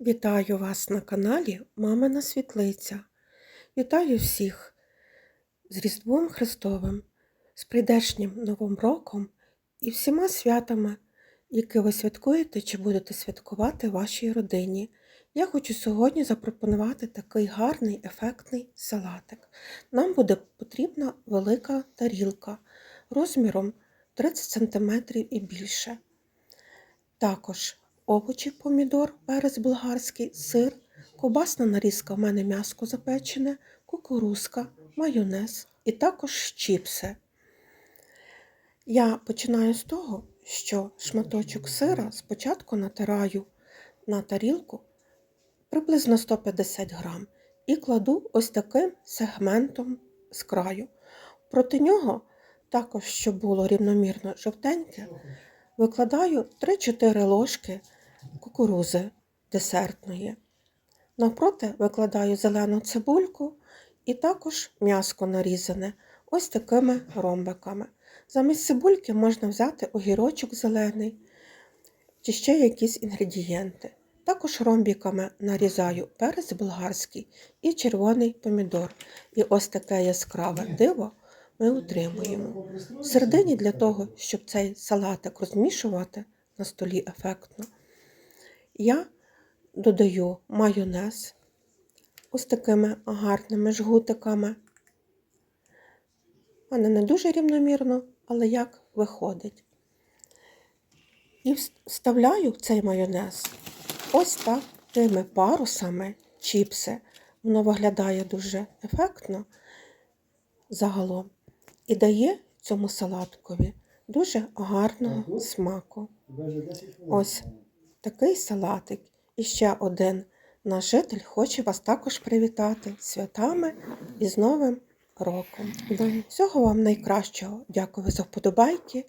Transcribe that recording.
Вітаю вас на каналі Мамина Світлиця. Вітаю всіх з Різдвом Христовим, з прийдешнім Новим роком і всіма святами, які ви святкуєте чи будете святкувати вашій родині. Я хочу сьогодні запропонувати такий гарний ефектний салатик. Нам буде потрібна велика тарілка розміром 30 см і більше. Також овочі, помідор, перець болгарський, сир, ковбасна нарізка в мене м'яско запечене, кукурузка, майонез і також чіпси. Я починаю з того, що шматочок сира спочатку натираю на тарілку приблизно 150 грам і кладу ось таким сегментом з краю. Проти нього, також, щоб було рівномірно жовтеньке, викладаю 3-4 ложки кукурузи десертної. Навпроти викладаю зелену цибульку і також м'яско нарізане ось такими ромбиками. Замість цибульки можна взяти огірочок зелений чи ще якісь інгредієнти. Також ромбіками нарізаю перець болгарський і червоний помідор. І ось таке яскраве диво ми отримуємо. В середині для того, щоб цей салатик розмішувати на столі ефектно, я додаю майонез ось такими гарними жгутиками. У не дуже рівномірно, але як виходить. І вставляю в цей майонез ось так тими парусами чіпси. Воно виглядає дуже ефектно загалом і дає цьому салаткові дуже гарного смаку. Ось такий салатик. І ще один наш житель хоче вас також привітати святами і з Новим роком. Всього вам найкращого. Дякую за вподобайки.